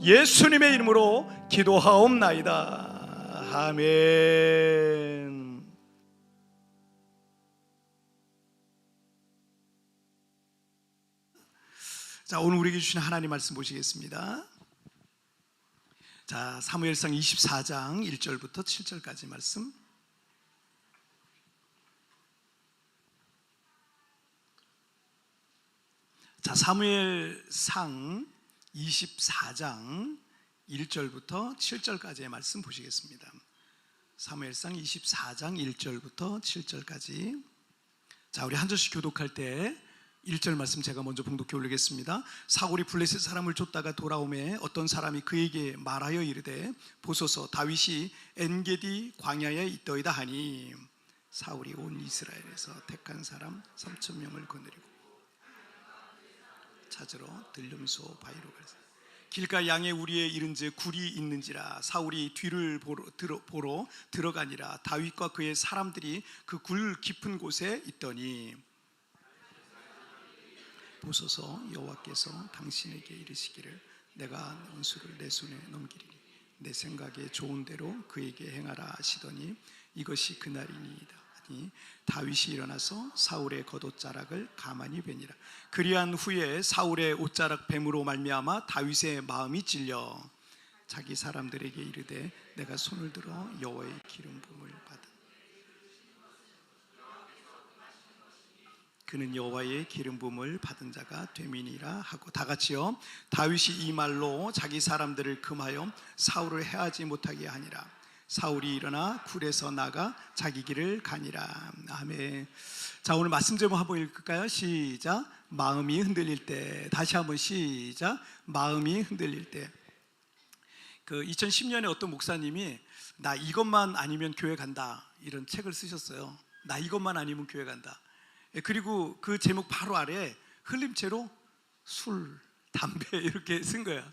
예수님의 이름으로 기도하옵나이다. 아멘. 자, 오늘 우리에게 주신 하나님 말씀 보시겠습니다. 자, 사무엘상 24장 1절부터 7절까지 말씀. 자, 사무엘상 24장 1절부터 7절까지의 말씀 보시겠습니다. 사무엘상 24장 1절부터 7절까지. 자, 우리 한 절씩 교독할 때 1절 말씀 제가 먼저 봉독해 올리겠습니다. 사울이 블레셋 사람을 쫓다가 돌아오매 어떤 사람이 그에게 말하여 이르되 보소서 다윗이 엔게디 광야에 있더이다 하니 사울이 온 이스라엘에서 택한 사람 3천 명을 거느리고 찾으러 들름소 바위로 갈세 길가 양의 우리에 이른즉 굴이 있는지라 사울이 뒤를 보러, 들어, 들어가니라 다윗과 그의 사람들이 그 굴 깊은 곳에 있더니 보소서 여호와께서 당신에게 이르시기를 내가 원수를 내 손에 넘기리니 내 생각에 좋은 대로 그에게 행하라 하시더니 이것이 그날이니이다 다윗이 일어나서 사울의 겉옷자락을 가만히 베니라. 그리한 후에 사울의 옷자락 뱀으로 말미암아 다윗의 마음이 찔려 자기 사람들에게 이르되 내가 손을 들어 여호와의 기름 부음을 받은. 그는 여호와의 기름 부음을 받은 자가 되민이라 하고 다 같이요. 다윗이 이 말로 자기 사람들을 금하여 사울을 해하지 못하게 하니라 사울이 일어나 굴에서 나가 자기 길을 가니라. 아멘. 자 오늘 말씀 제목 한번 읽을까요? 시작. 마음이 흔들릴 때. 다시 한번 시작. 마음이 흔들릴 때. 그 2010년에 어떤 목사님이 나 이것만 아니면 교회 간다. 이런 책을 쓰셨어요. 나 이것만 아니면 교회 간다. 예, 그리고 그 제목 바로 아래 흘림체로 술, 담배 이렇게 쓴 거야.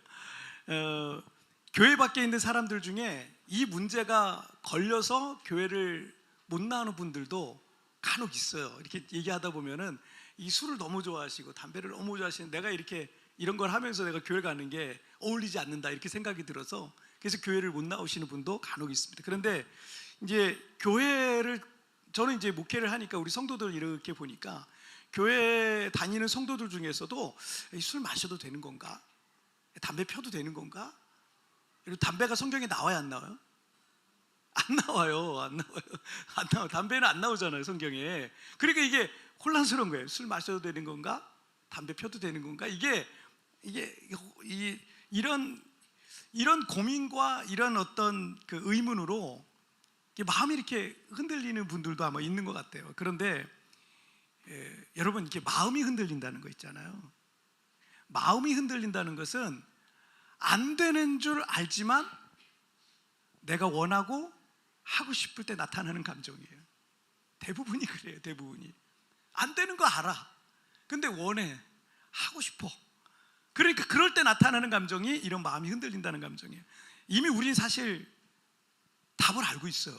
어, 교회 밖에 있는 사람들 중에 이 문제가 걸려서 교회를 못 나오는 분들도 간혹 있어요. 이렇게 얘기하다 보면은 이 술을 너무 좋아하시고 담배를 너무 좋아하시는 내가 이렇게 이런 걸 하면서 내가 교회 가는 게 어울리지 않는다 이렇게 생각이 들어서 그래서 교회를 못 나오시는 분도 간혹 있습니다. 그런데 이제 교회를 저는 이제 목회를 하니까 우리 성도들 이렇게 보니까 교회 다니는 성도들 중에서도 이술 마셔도 되는 건가? 담배 펴도 되는 건가? 그리고 담배가 성경에 나와요, 안 나와요? 안 나와요, 안 나와요, 안 나와. 담배는 안 나오잖아요, 성경에. 그러니까 이게 혼란스러운 거예요. 술 마셔도 되는 건가? 담배 펴도 되는 건가? 이게 이게 이, 이런 이런 고민과 이런 어떤 그 의문으로 마음이 이렇게 흔들리는 분들도 아마 있는 것 같아요. 그런데 예, 여러분 이렇게 마음이 흔들린다는 거 있잖아요. 마음이 흔들린다는 것은 안 되는 줄 알지만 내가 원하고 하고 싶을 때 나타나는 감정이에요. 대부분이 그래요. 대부분이 안 되는 거 알아. 근데 원해 하고 싶어. 그러니까 그럴 때 나타나는 감정이 이런 마음이 흔들린다는 감정이에요. 이미 우리는 사실 답을 알고 있어요.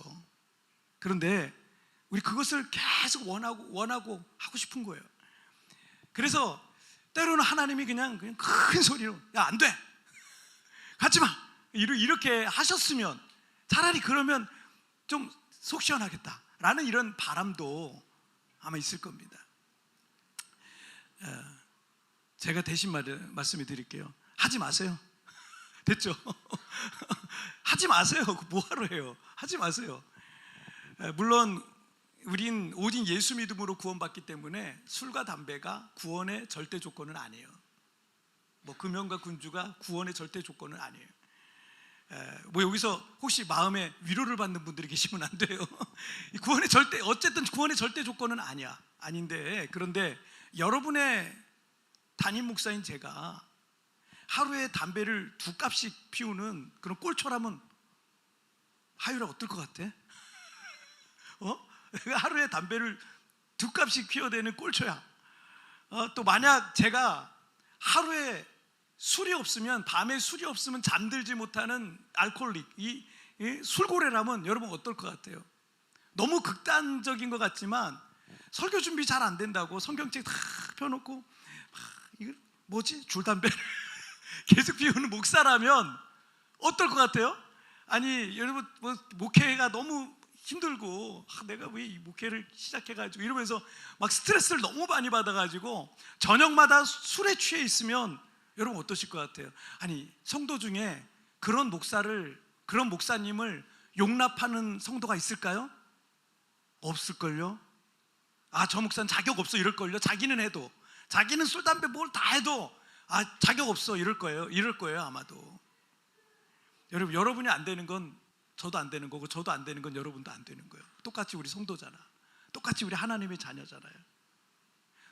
그런데 우리 그것을 계속 원하고 원하고 하고 싶은 거예요. 그래서 때로는 하나님이 그냥 그냥 큰 소리로 야 안 돼. 가지 마. 이렇게 하셨으면 차라리 그러면 좀 속 시원하겠다라는 이런 바람도 아마 있을 겁니다. 어, 제가 대신 말, 말씀을 드릴게요. 하지 마세요. 됐죠? 하지 마세요. 뭐하러 해요? 하지 마세요. 에, 물론 우린 오직 예수 믿음으로 구원받기 때문에 술과 담배가 구원의 절대 조건은 아니에요. 뭐 금연과 군주가 구원의 절대 조건은 아니에요. 에, 뭐 여기서 혹시 마음에 위로를 받는 분들이 계시면 안 돼요. 이 구원의 절대 어쨌든 구원의 절대 조건은 아니야. 아닌데 그런데 여러분의 담임 목사인 제가 하루에 담배를 두 값씩 피우는 그런 꼴초라면 하율아 어떨 것 같아? 어? 하루에 담배를 두 값씩 피워대는 꼴초야. 어, 또 만약 제가 하루에 술이 없으면 밤에 술이 없으면 잠들지 못하는 알코올릭 이, 이 술고래라면 여러분 어떨 것 같아요? 너무 극단적인 것 같지만 설교 준비 잘 안 된다고 성경책 다 펴놓고 막 이거 뭐지 줄담배를 계속 비우는 목사라면 어떨 것 같아요? 아니 여러분 뭐 목회가 너무 힘들고 아, 내가 왜 이 목회를 시작해가지고 이러면서 막 스트레스를 너무 많이 받아가지고 저녁마다 술에 취해 있으면 여러분 어떠실 것 같아요? 아니 성도 중에 그런 목사를 그런 목사님을 용납하는 성도가 있을까요? 없을걸요? 아, 저 목사는 자격 없어 이럴걸요? 자기는 해도. 자기는 술, 담배 뭘 다 해도 아, 자격 없어 이럴 거예요. 이럴 거예요, 아마도. 여러분, 여러분이 안 되는 건 저도 안 되는 거고 저도 안 되는 건 여러분도 안 되는 거예요. 똑같이 우리 성도잖아. 똑같이 우리 하나님의 자녀잖아요.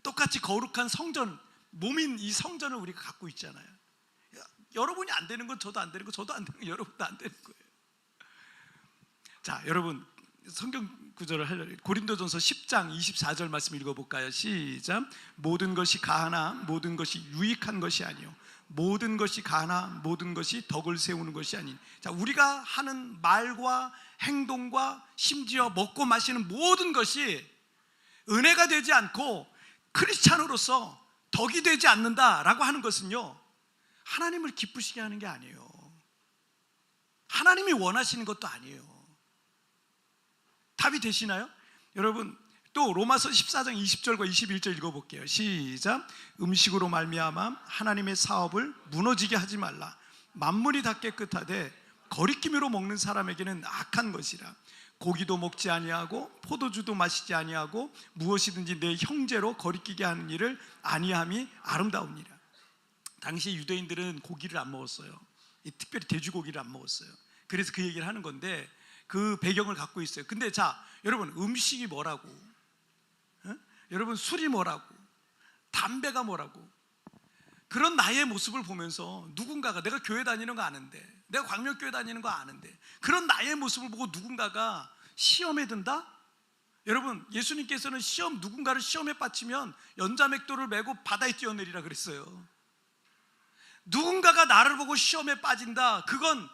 똑같이 거룩한 성전, 몸인 이 성전을 우리가 갖고 있잖아요. 야, 여러분이 안 되는 건 저도 안 되는 거, 저도 안 되는 건 여러분도 안 되는 거예요. 자, 여러분 성경 구절을 하려 고린도전서 10장 24절 말씀 읽어볼까요? 시작. 모든 것이 가하나 모든 것이 유익한 것이 아니요 모든 것이 가하나 모든 것이 덕을 세우는 것이 아닌. 자, 우리가 하는 말과 행동과 심지어 먹고 마시는 모든 것이 은혜가 되지 않고 크리스찬으로서 덕이 되지 않는다라고 하는 것은요 하나님을 기쁘시게 하는 게 아니에요. 하나님이 원하시는 것도 아니에요. 답이 되시나요? 여러분 또 로마서 14장 20절과 21절 읽어볼게요. 시작. 음식으로 말미암아 하나님의 사업을 무너지게 하지 말라. 만물이 다 깨끗하되 거리끼미로 먹는 사람에게는 악한 것이라. 고기도 먹지 아니하고 포도주도 마시지 아니하고 무엇이든지 내 형제로 거리끼게 하는 일을 아니함이 아름다우니라. 당시 유대인들은 고기를 안 먹었어요. 이 특별히 돼지고기를 안 먹었어요. 그래서 그 얘기를 하는 건데 그 배경을 갖고 있어요. 근데 자, 여러분 음식이 뭐라고? 어? 여러분 술이 뭐라고? 담배가 뭐라고? 그런 나의 모습을 보면서 누군가가 내가 교회 다니는 거 아는데, 내가 광명교회 다니는 거 아는데, 그런 나의 모습을 보고 누군가가 시험에 든다? 여러분, 예수님께서는 시험 누군가를 시험에 빠치면 연자맥도를 메고 바다에 뛰어내리라 그랬어요. 누군가가 나를 보고 시험에 빠진다. 그건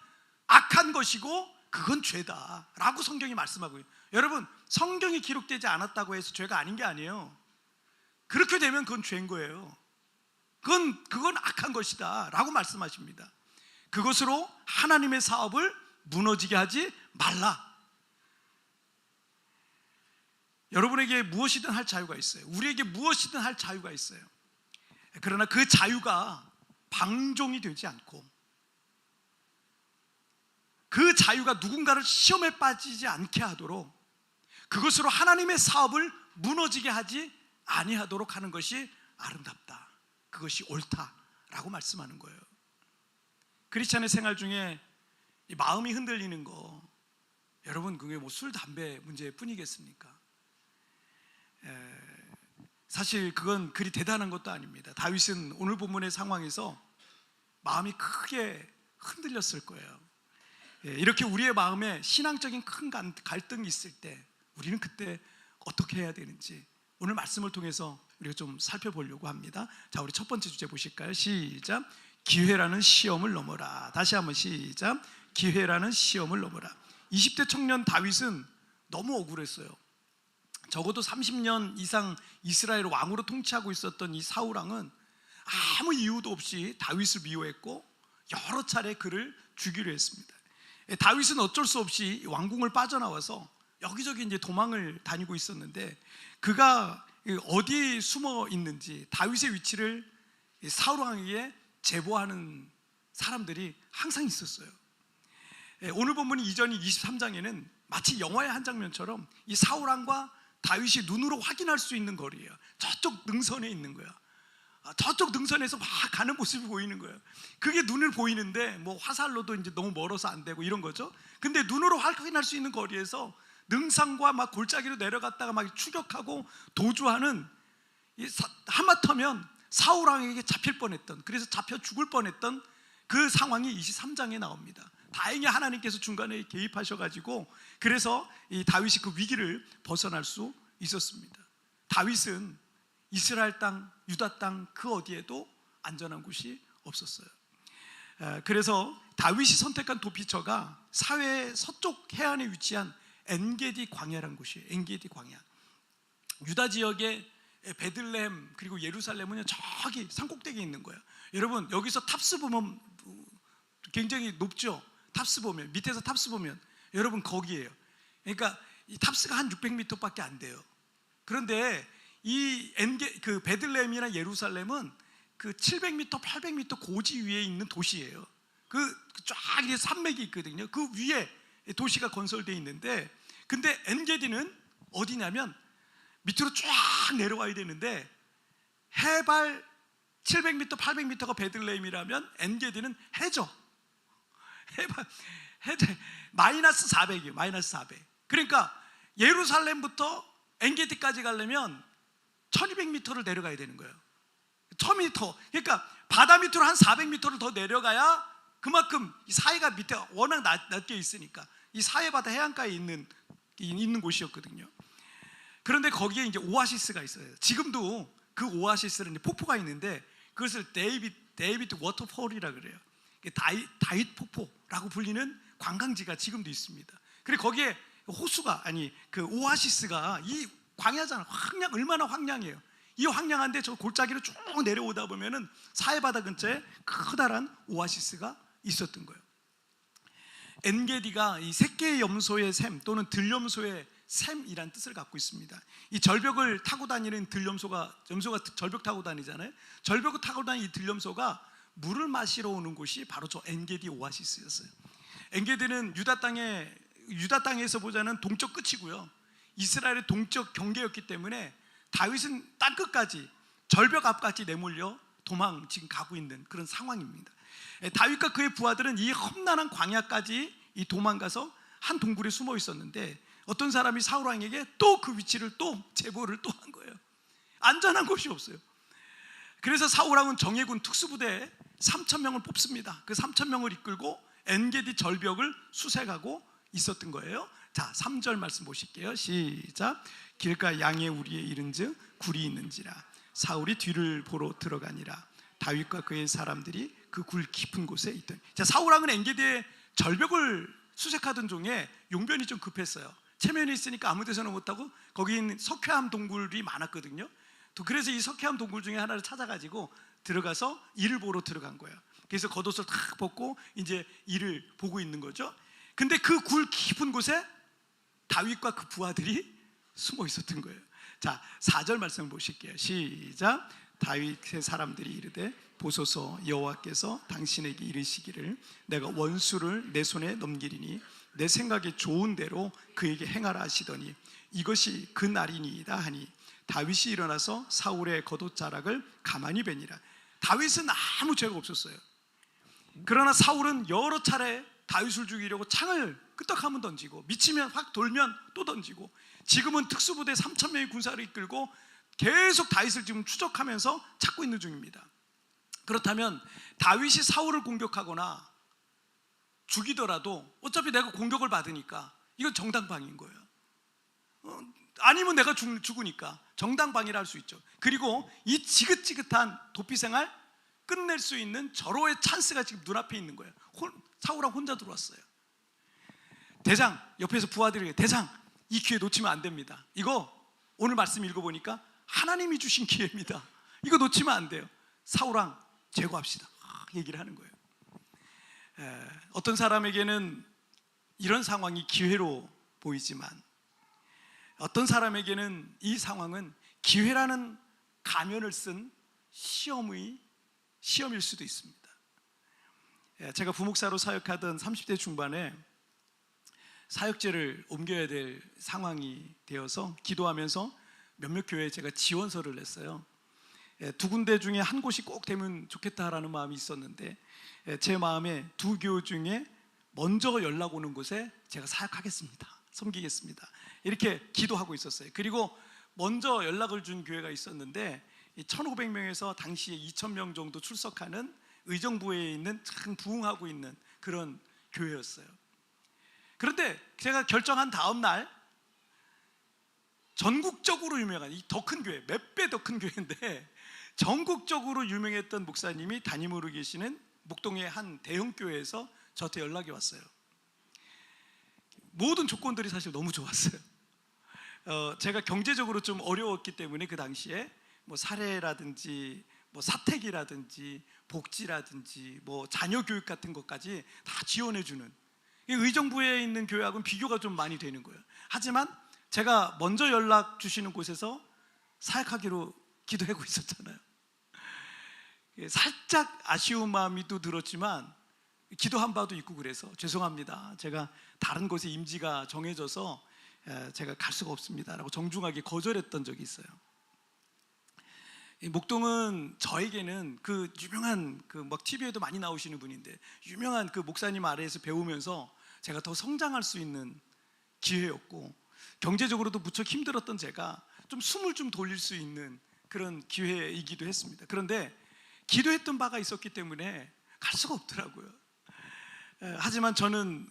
악한 것이고 그건 죄다. 라고 성경이 말씀하고 있어요. 여러분, 성경이 기록되지 않았다고 해서 죄가 아닌 게 아니에요. 그렇게 되면 그건 죄인 거예요. 그건 그건 악한 것이다. 라고 말씀하십니다. 그것으로 하나님의 사업을 무너지게 하지 말라. 여러분에게 무엇이든 할 자유가 있어요. 우리에게 무엇이든 할 자유가 있어요. 그러나 그 자유가 방종이 되지 않고 그 자유가 누군가를 시험에 빠지지 않게 하도록 그것으로 하나님의 사업을 무너지게 하지 아니하도록 하는 것이 아름답다. 그것이 옳다라고 말씀하는 거예요. 크리스찬의 생활 중에 이 마음이 흔들리는 거 여러분 그게 뭐 술 담배 문제뿐이겠습니까? 에, 사실 그건 그리 대단한 것도 아닙니다. 다윗은 오늘 본문의 상황에서 마음이 크게 흔들렸을 거예요. 예, 이렇게 우리의 마음에 신앙적인 큰 간- 갈등이 있을 때 우리는 그때 어떻게 해야 되는지 오늘 말씀을 통해서 우리가 좀 살펴보려고 합니다. 자, 우리 첫 번째 주제 보실까요? 시작. 기회라는 시험을 넘어라. 다시 한번 시작. 기회라는 시험을 넘어라. 20대 청년 다윗은 너무 억울했어요. 적어도 30년 이상 이스라엘 왕으로 통치하고 있었던 이 사울 왕은 아무 이유도 없이 다윗을 미워했고 여러 차례 그를 죽이려 했습니다. 예, 다윗은 어쩔 수 없이 왕궁을 빠져나와서 여기저기 이제 도망을 다니고 있었는데 그가 어디 숨어 있는지 다윗의 위치를 사울 왕에게 제보하는 사람들이 항상 있었어요. 예, 오늘 본문 이전이 23장에는 마치 영화의 한 장면처럼 이 사울 왕과 다윗이 눈으로 확인할 수 있는 거리예요. 저쪽 능선에 있는 거야. 아, 저쪽 능선에서 막 가는 모습이 보이는 거예요. 그게 눈을 보이는데 뭐 화살로도 이제 너무 멀어서 안 되고 이런 거죠. 근데 눈으로 확인할 수 있는 거리에서 능상과 막 골짜기로 내려갔다가 막 추격하고 도주하는 이 사- 하마터면 사울 왕에게 잡힐 뻔했던 그래서 잡혀 죽을 뻔했던 그 상황이 23장에 나옵니다. 다행히 하나님께서 중간에 개입하셔가지고 그래서 이 다윗이 그 위기를 벗어날 수 있었습니다. 다윗은 이스라엘 땅, 유다 땅 그 어디에도 안전한 곳이 없었어요. 에, 그래서 다윗이 선택한 도피처가 사회 서쪽 해안에 위치한 엔게디 광야라는 곳이에요. 엔게디 광야. 유다 지역에 예, 베들레헴 그리고 예루살렘은요 저기 산꼭대기에 있는 거예요. 여러분 여기서 탑스 보면 굉장히 높죠. 탑스 보면 밑에서 탑스 보면 여러분 거기에요. 그러니까 이 탑스가 한 600m밖에 안 돼요. 그런데 이 엔게 그 베들레헴이나 예루살렘은 그 700m, 800m 고지 위에 있는 도시예요. 그쫙 이게 산맥이 있거든요. 그 위에 도시가 건설되어 있는데 근데 엔게디는 어디냐면 밑으로 쫙 내려와야 되는데 해발 700m, 800m가 베들레헴이라면 엔게디는 해저. 해발 해저 마이너스 400이에요. 마이너스 400. 그러니까 예루살렘부터 엔게디까지 가려면 1200m를 내려가야 되는 거예요. 1000m. 그러니까 바다 밑으로 한 400m를 더 내려가야 그만큼 이 사해가 밑에 워낙 낮, 낮게 있으니까 이 사해 바다 해안가에 있는 있는 곳이었거든요. 그런데 거기에 이제 오아시스가 있어요. 지금도 그 오아시스는 폭포가 있는데 그것을 데이빗 데이비드 워터폴이라 그래요. 다이 다윗 폭포라고 불리는 관광지가 지금도 있습니다. 그리고 거기에 호수가 아니 그 오아시스가 이 광야잖아. 황량 얼마나 황량해요. 이 황량한데 저 골짜기로 쭉 내려오다 보면은 사해바다 근처에 커다란 오아시스가 있었던 거예요. 엔게디가 이 새끼의 염소의 샘 또는 들염소의 샘이란 뜻을 갖고 있습니다. 이 절벽을 타고 다니는 들염소가 염소가 절벽 타고 다니잖아요. 절벽을 타고 다니는 이 들염소가 물을 마시러 오는 곳이 바로 저 엔게디 오아시스였어요. 엔게디는 유다 땅에 유다 땅에서 보자는 동쪽 끝이고요. 이스라엘의 동쪽 경계였기 때문에 다윗은 땅 끝까지 절벽 앞까지 내몰려 도망 지금 가고 있는 그런 상황입니다. 예, 다윗과 그의 부하들은 이 험난한 광야까지 이 도망가서 한 동굴에 숨어 있었는데 어떤 사람이 사울 왕에게 또 그 위치를 또 제보를 또 한 거예요. 안전한 곳이 없어요. 그래서 사울 왕은 정예군 특수부대에 3천 명을 뽑습니다. 그 3천 명을 이끌고 엔게디 절벽을 수색하고 있었던 거예요. 자, 3절 말씀 보실게요. 시작. 길가 양의 우리에 이른즉 굴이 있는지라 사울이 뒤를 보러 들어가니라 다윗과 그의 사람들이 그 굴 깊은 곳에 있던. 자, 사울 왕은 엔게디의 절벽을 수색하던 중에 용변이 좀 급했어요. 체면이 있으니까 아무 데서나 못하고 있는 석회암 동굴이 많았거든요. 또 그래서 이 석회암 동굴 중에 하나를 찾아가지고 들어가서 이를 보러 들어간 거예요. 그래서 겉옷을 탁 벗고 이제 이를 보고 있는 거죠. 근데 그 굴 깊은 곳에 다윗과 그 부하들이 숨어 있었던 거예요. 자, 4절 말씀 보실게요. 시작. 다윗의 사람들이 이르되 보소서 여호와께서 당신에게 이르시기를 내가 원수를 내 손에 넘기리니 내 생각에 좋은 대로 그에게 행하라 하시더니 이것이 그 날이니이다 하니 다윗이 일어나서 사울의 겉옷 자락을 가만히 베니라. 다윗은 아무 죄가 없었어요. 그러나 사울은 여러 차례 다윗을 죽이려고 창을 끄떡하면 던지고 미치면 확 돌면 또 던지고 지금은 특수부대 3천 명의 군사를 이끌고 계속 다윗을 지금 추적하면서 찾고 있는 중입니다. 그렇다면 다윗이 사울을 공격하거나 죽이더라도 어차피 내가 공격을 받으니까 이건 정당방인 거예요. 어, 아니면 내가 죽, 죽으니까 정당방위를 할 수 있죠. 그리고 이 지긋지긋한 도피 생활 끝낼 수 있는 절호의 찬스가 지금 눈앞에 있는 거예요. 혼, 사울랑 혼자 들어왔어요. 대장 옆에서 부하들에게 대장 이 기회 놓치면 안 됩니다. 이거 오늘 말씀 읽어보니까 하나님이 주신 기회입니다. 이거 놓치면 안 돼요. 사울왕 제거합시다. 얘기를 하는 거예요. 에, 어떤 사람에게는 이런 상황이 기회로 보이지만 어떤 사람에게는 이 상황은 기회라는 가면을 쓴 시험의 시험일 수도 있습니다. 예, 제가 부목사로 사역하던 30대 중반에 사역제를 옮겨야 될 상황이 되어서 기도하면서 몇몇 교회에 제가 지원서를 냈어요. 예, 두 군데 중에 한 곳이 꼭 되면 좋겠다라는 마음이 있었는데 예, 제 마음에 두 교회 중에 먼저 연락 오는 곳에 제가 사역하겠습니다. 섬기겠습니다. 이렇게 기도하고 있었어요. 그리고 먼저 연락을 준 교회가 있었는데 1,500명에서 당시에 2,000명 정도 출석하는 의정부에 있는 참 부흥하고 있는 그런 교회였어요. 그런데 제가 결정한 다음 날 전국적으로 유명한 이 더 큰 교회, 몇 배 더 큰 교회인데 전국적으로 유명했던 목사님이 담임으로 계시는 목동의 한 대형 교회에서 저한테 연락이 왔어요. 모든 조건들이 사실 너무 좋았어요. 어, 제가 경제적으로 좀 어려웠기 때문에 그 당시에 뭐 사례라든지 뭐 사택이라든지 복지라든지 뭐 자녀 교육 같은 것까지 다 지원해 주는 이 의정부에 있는 교회하고는 비교가 좀 많이 되는 거예요. 하지만 제가 먼저 연락 주시는 곳에서 사역하기로 기도하고 있었잖아요. 예, 살짝 아쉬운 마음이 또 들었지만 기도한 바도 있고 그래서 죄송합니다. 제가 다른 곳에 임지가 정해져서 에, 제가 갈 수가 없습니다라고 정중하게 거절했던 적이 있어요. 이 목동은 저에게는 그 유명한 그 막 TV에도 많이 나오시는 분인데 유명한 그 목사님 아래에서 배우면서 제가 더 성장할 수 있는 기회였고 경제적으로도 무척 힘들었던 제가 좀 숨을 좀 돌릴 수 있는 그런 기회이기도 했습니다. 그런데 기도했던 바가 있었기 때문에 갈 수가 없더라고요. 에, 하지만 저는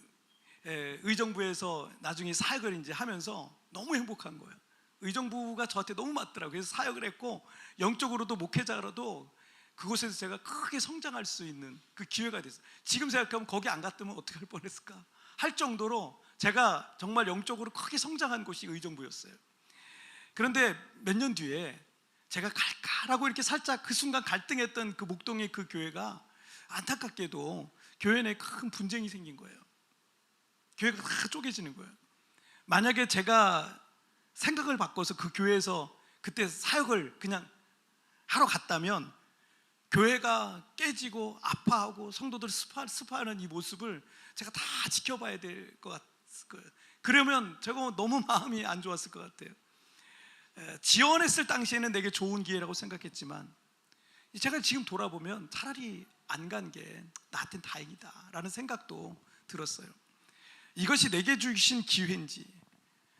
에, 의정부에서 나중에 사역을 이제 하면서 너무 행복한 거예요. 의정부가 저한테 너무 맞더라고요. 그래서 사역을 했고 영적으로도 목회자로도 그곳에서 제가 크게 성장할 수 있는 그 기회가 됐어요. 지금 생각하면 거기 안 갔으면 어떻게 할 뻔했을까 할 정도로 제가 정말 영적으로 크게 성장한 곳이 의정부였어요. 그런데 몇 년 뒤에 제가 갈까라고 이렇게 살짝 그 순간 갈등했던 그 목동의 그 교회가 안타깝게도 교회 내에 큰 분쟁이 생긴 거예요. 교회가 다 쪼개지는 거예요. 만약에 제가 생각을 바꿔서 그 교회에서 그때 사역을 그냥 하러 갔다면 교회가 깨지고 아파하고 성도들 스파, 스파하는 이 모습을 제가 다 지켜봐야 될 것 같을 거예요. 그러면 제가 너무 마음이 안 좋았을 것 같아요. 에, 지원했을 당시에는 내게 좋은 기회라고 생각했지만 제가 지금 돌아보면 차라리 안 간 게 나한텐 다행이다라는 생각도 들었어요. 이것이 내게 주신 기회인지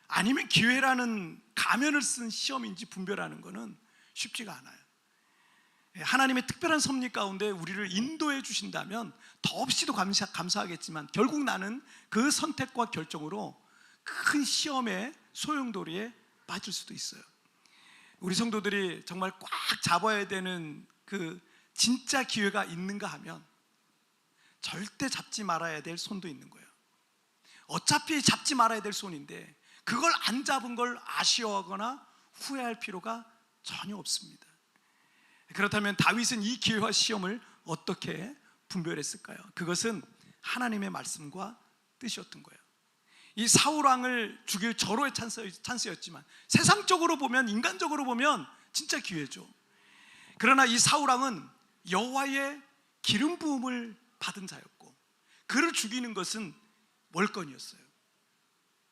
아니면 기회라는 가면을 쓴 시험인지 분별하는 것은 쉽지가 않아요. 예, 하나님의 특별한 섭리 가운데 우리를 인도해 주신다면 더없이도 감사, 감사하겠지만 결국 나는 그 선택과 결정으로 큰 시험의 소용돌이에 빠질 수도 있어요. 우리 성도들이 정말 꽉 잡아야 되는 그 진짜 기회가 있는가 하면 절대 잡지 말아야 될 손도 있는 거예요. 어차피 잡지 말아야 될 손인데 그걸 안 잡은 걸 아쉬워하거나 후회할 필요가 전혀 없습니다. 그렇다면 다윗은 이 기회와 시험을 어떻게 분별했을까요? 그것은 하나님의 말씀과 뜻이었던 거예요. 이 사울 왕을 죽일 절호의 찬스, 였지만 세상적으로 보면 인간적으로 보면 진짜 기회죠. 그러나 이 사울 왕은 여호와의 기름 부음을 받은 자였고 그를 죽이는 것은 월권이었어요.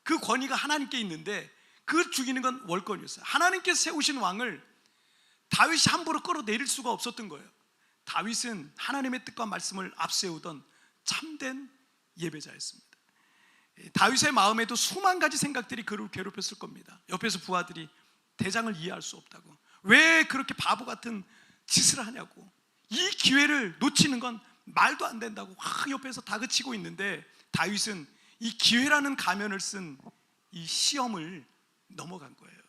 그 권위가 하나님께 있는데 그 죽이는 건 월권이었어요. 하나님께서 세우신 왕을 다윗이 함부로 끌어내릴 수가 없었던 거예요. 다윗은 하나님의 뜻과 말씀을 앞세우던 참된 예배자였습니다. 다윗의 마음에도 수만 가지 생각들이 그를 괴롭혔을 겁니다. 옆에서 부하들이 대장을 이해할 수 없다고. 왜 그렇게 바보 같은 짓을 하냐고. 이 기회를 놓치는 건 말도 안 된다고 확 옆에서 다그치고 있는데 다윗은 이 기회라는 가면을 쓴 이 시험을 넘어간 거예요.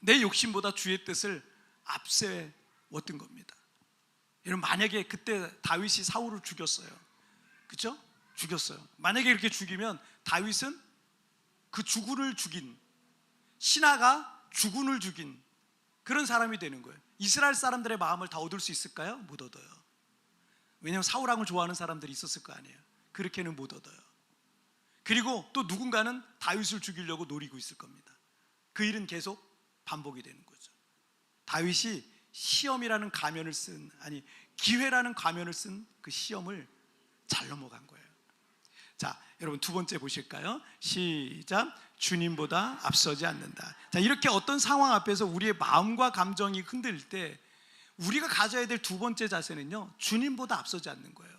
내 욕심보다 주의 뜻을 앞세웠던 겁니다. 여러분 만약에 그때 다윗이 사울을 죽였어요. 그렇죠? 죽였어요. 만약에 이렇게 죽이면 다윗은 그 주군을 죽인 신하가 주군을 죽인 그런 사람이 되는 거예요. 이스라엘 사람들의 마음을 다 얻을 수 있을까요? 못 얻어요. 왜냐하면 사울왕을 좋아하는 사람들이 있었을 거 아니에요. 그렇게는 못 얻어요. 그리고 또 누군가는 다윗을 죽이려고 노리고 있을 겁니다. 그 일은 계속 반복이 되는 거죠. 다윗이 시험이라는 가면을 쓴 아니 기회라는 가면을 쓴 그 시험을 잘 넘어간 거예요. 자, 여러분 두 번째 보실까요? 시작. 주님보다 앞서지 않는다. 자, 이렇게 어떤 상황 앞에서 우리의 마음과 감정이 흔들릴 때 우리가 가져야 될 두 번째 자세는요. 주님보다 앞서지 않는 거예요.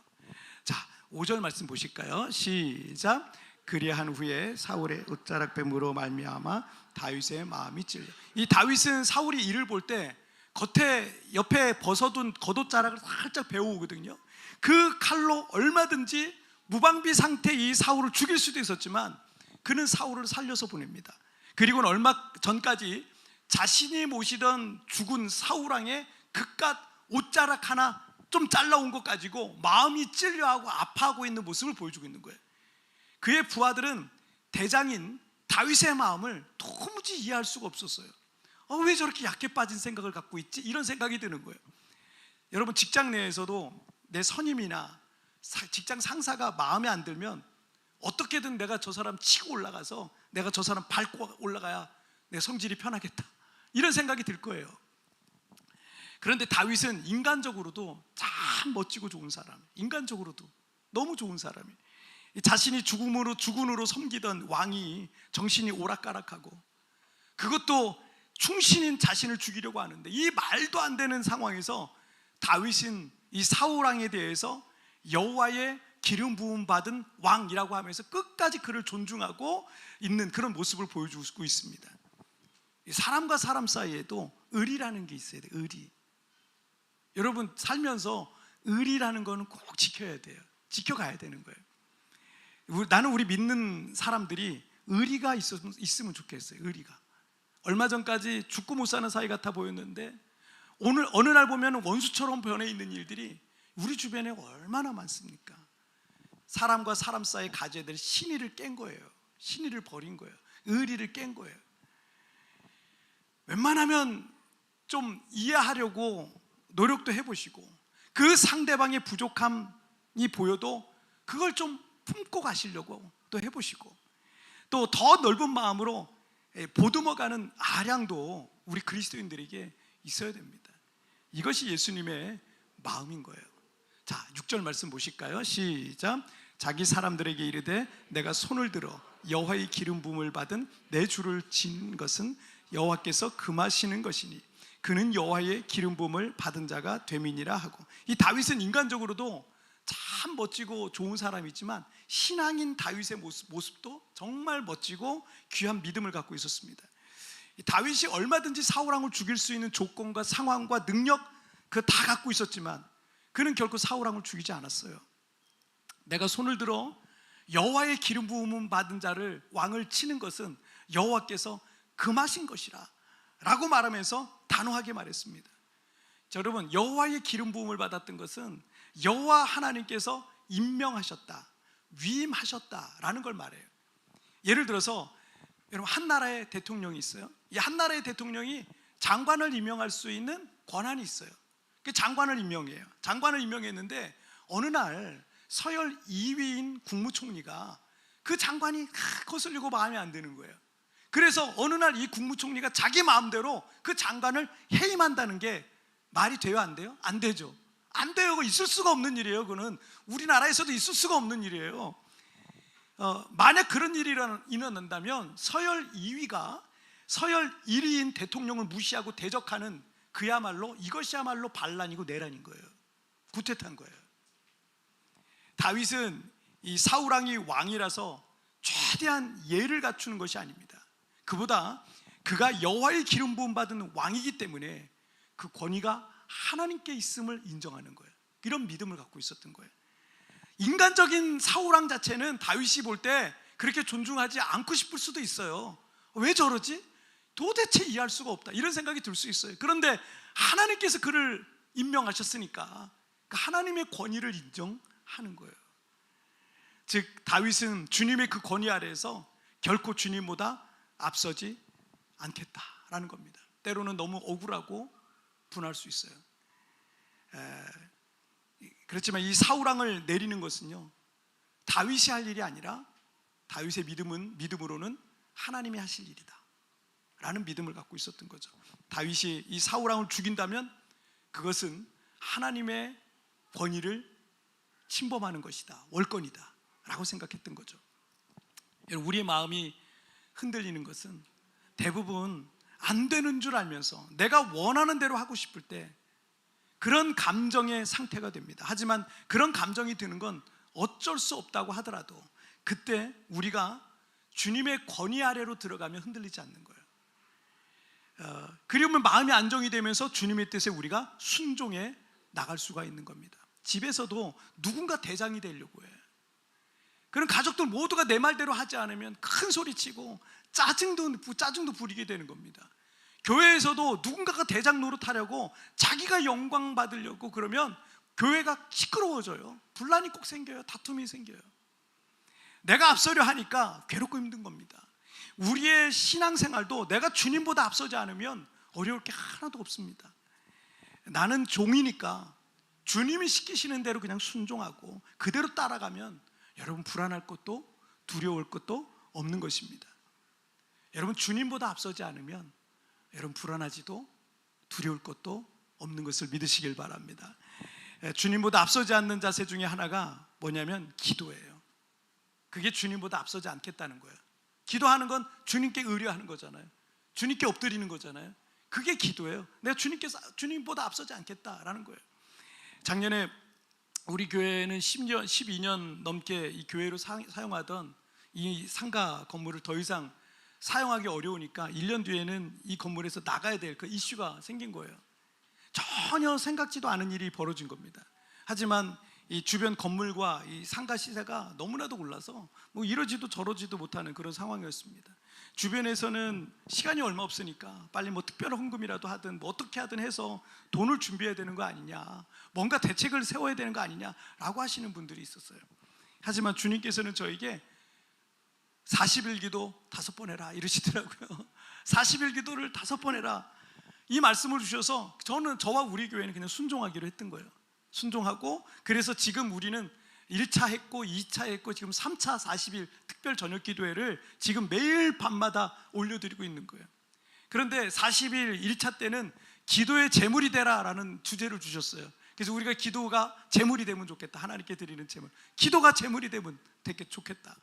자, 5절 말씀 보실까요? 시작. 그리한 후에 사울의 옷자락 뱀으로 말미암아 다윗의 마음이 찔려. 이 다윗은 사울이 이를 볼 때 겉에 옆에 벗어둔 겉옷자락을 살짝 베어오거든요. 그 칼로 얼마든지 무방비 상태 이 사울을 죽일 수도 있었지만 그는 사울을 살려서 보냅니다. 그리고는 얼마 전까지 자신이 모시던 죽은 사울왕의 그깟 옷자락 하나 좀 잘라온 것 가지고 마음이 찔려하고 아파하고 있는 모습을 보여주고 있는 거예요. 그의 부하들은 대장인 다윗의 마음을 도무지 이해할 수가 없었어요. 어, 왜 저렇게 약해 빠진 생각을 갖고 있지? 이런 생각이 드는 거예요. 여러분 직장 내에서도 내 선임이나 사- 직장 상사가 마음에 안 들면 어떻게든 내가 저 사람 치고 올라가서 내가 저 사람 밟고 올라가야 내 성질이 편하겠다. 이런 생각이 들 거예요. 그런데 다윗은 인간적으로도 참 멋지고 좋은 사람. 인간적으로도 너무 좋은 사람이. 자신이 죽음으로 죽은으로 섬기던 왕이 정신이 오락가락하고 그것도 충신인 자신을 죽이려고 하는데 이 말도 안 되는 상황에서 다윗은 이 사울 왕에 대해서 여호와의 기름 부음 받은 왕이라고 하면서 끝까지 그를 존중하고 있는 그런 모습을 보여주고 있습니다. 이 사람과 사람 사이에도 의리라는 게 있어야 돼요. 의리. 여러분 살면서 의리라는 거는 꼭 지켜야 돼요. 지켜가야 되는 거예요. 나는 우리 믿는 사람들이 의리가 있으면 좋겠어요. 의리가. 얼마 전까지 죽고 못 사는 사이 같아 보였는데 오늘 어느 날 보면 원수처럼 변해 있는 일들이 우리 주변에 얼마나 많습니까? 사람과 사람 사이 가져야 될 신의를 깬 거예요. 신의를 버린 거예요. 의리를 깬 거예요. 웬만하면 좀 이해하려고 노력도 해보시고 그 상대방의 부족함이 보여도 그걸 좀 품고 가시려고 또 해보시고 또 더 넓은 마음으로 예, 보듬어가는 아량도 우리 그리스도인들에게 있어야 됩니다. 이것이 예수님의 마음인 거예요. 자, 6절 말씀 보실까요? 시작. 자기 사람들에게 이르되 내가 손을 들어 여호와의 기름 부음을 받은 내 주를 진 것은 여호와께서 금하시는 것이니 그는 여호와의 기름 부음을 받은 자가 되민이라 하고 이 다윗은 인간적으로도 참 멋지고 좋은 사람이지만 신앙인 다윗의 모습, 모습도 정말 멋지고 귀한 믿음을 갖고 있었습니다. 이 다윗이 얼마든지 사울 왕을 죽일 수 있는 조건과 상황과 능력 그 다 갖고 있었지만 그는 결코 사울 왕을 죽이지 않았어요. 내가 손을 들어 여호와의 기름 부음을 받은 자를 왕을 치는 것은 여호와께서 금하신 것이라 라고 말하면서 단호하게 말했습니다. 자, 여러분 여호와의 기름 부음을 받았던 것은 여호와 하나님께서 임명하셨다, 위임하셨다라는 걸 말해요. 예를 들어서 여러분 한 나라의 대통령이 있어요. 이 한 나라의 대통령이 장관을 임명할 수 있는 권한이 있어요. 그 장관을 임명해요. 장관을 임명했는데 어느 날 서열 2위인 국무총리가 그 장관이 아, 거슬리고 마음에 안 드는 거예요. 그래서 어느 날 이 국무총리가 자기 마음대로 그 장관을 해임한다는 게 말이 돼요, 안 돼요? 안 되죠. 안 돼요. 그거 있을 수가 없는 일이에요. 그는 우리나라에서도 있을 수가 없는 일이에요. 어, 만약 그런 일이 일어난- 일어난다면 서열 2위가 서열 1위인 대통령을 무시하고 대적하는 그야말로 이것이야말로 반란이고 내란인 거예요. 구태탄 거예요. 다윗은 이 사울 왕이 왕이라서 최대한 예를 갖추는 것이 아닙니다. 그보다 그가 여호와의 기름 부음 받은 왕이기 때문에 그 권위가 하나님께 있음을 인정하는 거예요. 이런 믿음을 갖고 있었던 거예요. 인간적인 왕 자체는 다윗이 볼 때 그렇게 존중하지 않고 싶을 수도 있어요. 왜 저러지? 도대체 이해할 수가 없다. 이런 생각이 들 수 있어요. 그런데 하나님께서 그를 임명하셨으니까 그 하나님의 권위를 인정하는 거예요. 즉 다윗은 주님의 그 권위 아래에서 결코 주님보다 앞서지 않겠다라는 겁니다. 때로는 너무 억울하고 분할 수 있어요. 에, 그렇지만 이 사울왕을 내리는 것은요 다윗이 할 일이 아니라 다윗의 믿음은 믿음으로는 하나님이 하실 일이다. 라는 믿음을 갖고 있었던 거죠. 다윗이 이 사울왕을 죽인다면 그것은 하나님의 권위를 침범하는 것이다. 월권이다. 라고 생각했던 거죠. 우리의 마음이 흔들리는 것은 대부분 안 되는 줄 알면서 내가 원하는 대로 하고 싶을 때 그런 감정의 상태가 됩니다. 하지만 그런 감정이 드는 건 어쩔 수 없다고 하더라도 그때 우리가 주님의 권위 아래로 들어가면 흔들리지 않는 거예요. 어, 그러면 마음이 안정이 되면서 주님의 뜻에 우리가 순종해 나갈 수가 있는 겁니다. 집에서도 누군가 대장이 되려고 해요. 그런 가족들 모두가 내 말대로 하지 않으면 큰 소리 치고 짜증도 짜증도 부리게 되는 겁니다. 교회에서도 누군가가 대장 노릇하려고 자기가 영광 받으려고 그러면 교회가 시끄러워져요. 분란이 꼭 생겨요. 다툼이 생겨요. 내가 앞서려 하니까 괴롭고 힘든 겁니다. 우리의 신앙생활도 내가 주님보다 앞서지 않으면 어려울 게 하나도 없습니다. 나는 종이니까 주님이 시키시는 대로 그냥 순종하고 그대로 따라가면 여러분 불안할 것도 두려울 것도 없는 것입니다. 여러분 주님보다 앞서지 않으면 여러분 불안하지도 두려울 것도 없는 것을 믿으시길 바랍니다. 예, 주님보다 앞서지 않는 자세 중에 하나가 뭐냐면 기도예요. 그게 주님보다 앞서지 않겠다는 거예요. 기도하는 건 주님께 의뢰하는 거잖아요. 주님께 엎드리는 거잖아요. 그게 기도예요. 내가 주님께 주님보다 앞서지 않겠다라는 거예요. 작년에 우리 교회는 10년, 12년 넘게 이 교회로 사, 사용하던 이 상가 건물을 더 이상 사용하기 어려우니까 1년 뒤에는 이 건물에서 나가야 될 그 이슈가 생긴 거예요. 전혀 생각지도 않은 일이 벌어진 겁니다. 하지만 이 주변 건물과 이 상가 시세가 너무나도 올라서 뭐 이러지도 저러지도 못하는 그런 상황이었습니다. 주변에서는 시간이 얼마 없으니까 빨리 뭐 특별 헌금이라도 하든 뭐 어떻게 하든 해서 돈을 준비해야 되는 거 아니냐, 뭔가 대책을 세워야 되는 거 아니냐라고 하시는 분들이 있었어요. 하지만 주님께서는 저에게 40일 기도 다섯 번 해라 이러시더라고요. 40일 기도를 다섯 번 해라. 이 말씀을 주셔서 저는 저와 우리 교회는 그냥 순종하기로 했던 거예요. 순종하고 그래서 지금 우리는 1차 했고 2차 했고 지금 3차 40일 특별 저녁 기도회를 지금 매일 밤마다 올려드리고 있는 거예요. 그런데 40일 1차 때는 기도의 제물이 되라라는 주제를 주셨어요. 그래서 우리가 기도가 제물이 되면 좋겠다. 하나님께 드리는 제물. 기도가 제물이 되면 되게 좋겠다.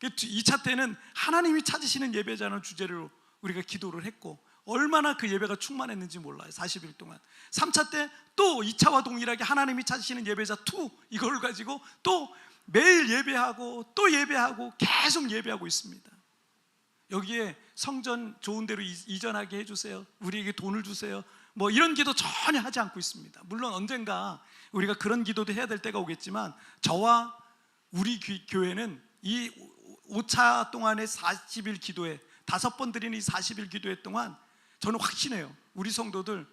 2차 때는 하나님이 찾으시는 예배자는 주제로 우리가 기도를 했고 얼마나 그 예배가 충만했는지 몰라요. 40일 동안. 3차 때 또 2차와 동일하게 하나님이 찾으시는 예배자 2 이걸 가지고 또 매일 예배하고 또 예배하고 계속 예배하고 있습니다. 여기에 성전 좋은 이- 이전하게 해주세요. 우리에게 돈을 주세요. 뭐 이런 기도 전혀 하지 않고 있습니다. 물론 언젠가 우리가 그런 기도도 해야 될 때가 오겠지만 저와 우리 기- 교회는 이 5차 동안의 40일 기도회 다섯 번 드리는 이 40일 기도회 동안 저는 확신해요. 우리 성도들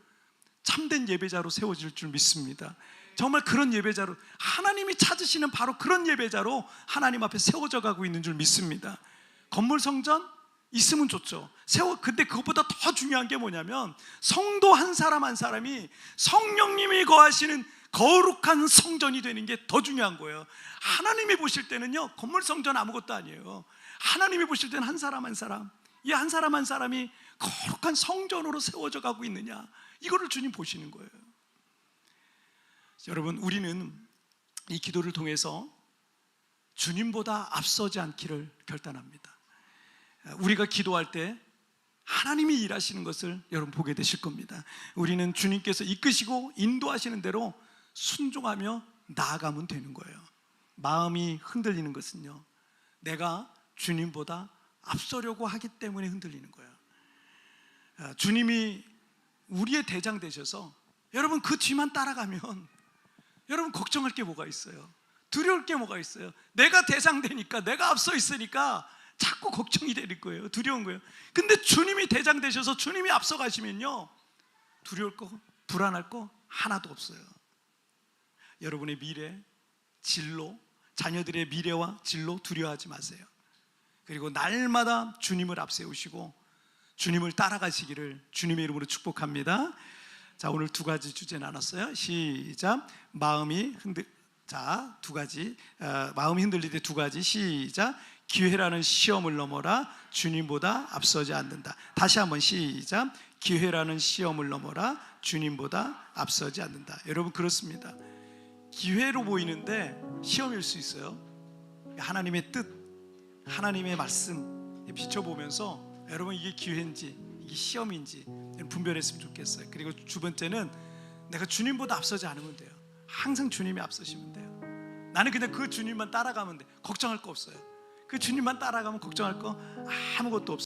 참된 예배자로 세워질 줄 믿습니다. 정말 그런 예배자로 하나님이 찾으시는 바로 그런 예배자로 하나님 앞에 세워져 가고 있는 줄 믿습니다. 건물 성전 있으면 좋죠. 세워 근데 그것보다 더 중요한 게 뭐냐면 성도 한 사람 한 사람이 성령님이 거하시는 거룩한 성전이 되는 게 더 중요한 거예요. 하나님이 보실 때는요 건물 성전 아무것도 아니에요. 하나님이 보실 때는 한 사람 한 사람 이 한 사람 한 사람이 거룩한 성전으로 세워져 가고 있느냐 이거를 주님 보시는 거예요. 여러분 우리는 이 기도를 통해서 주님보다 앞서지 않기를 결단합니다. 우리가 기도할 때 하나님이 일하시는 것을 여러분 보게 되실 겁니다. 우리는 주님께서 이끄시고 인도하시는 대로 순종하며 나아가면 되는 거예요. 마음이 흔들리는 것은요. 내가 주님보다 앞서려고 하기 때문에 흔들리는 거예요. 아, 주님이 우리의 대장 되셔서 여러분 그 뒤만 따라가면 여러분 걱정할 게 뭐가 있어요? 두려울 게 뭐가 있어요? 내가 대장 되니까 내가 앞서 있으니까 자꾸 걱정이 되는 거예요. 두려운 거예요. 근데 주님이 대장 되셔서 주님이 앞서 가시면요. 두려울 거, 불안할 거 하나도 없어요. 여러분의 미래, 진로, 자녀들의 미래와 진로 두려워하지 마세요. 그리고 날마다 주님을 앞세우시고 주님을 따라가시기를 주님의 이름으로 축복합니다. 자, 오늘 두 가지 주제 나눴어요. 시작. 마음이 흔들 자, 두 가지. 어, 마음이 흔들릴 때 두 가지. 시작. 기회라는 시험을 넘어라 주님보다 앞서지 않는다. 다시 한번 시작. 기회라는 시험을 넘어라 주님보다 앞서지 않는다. 여러분 그렇습니다. 기회로 보이는데 시험일 수 있어요. 하나님의 뜻, 하나님의 말씀 비춰보면서 여러분 이게 기회인지 이게 시험인지 분별했으면 좋겠어요. 그리고 두 번째는 내가 주님보다 앞서지 않으면 돼요. 항상 주님이 앞서시면 돼요. 나는 그냥 그 주님만 따라가면 돼. 걱정할 거 없어요. 그 주님만 따라가면 걱정할 거 아무것도 없어요.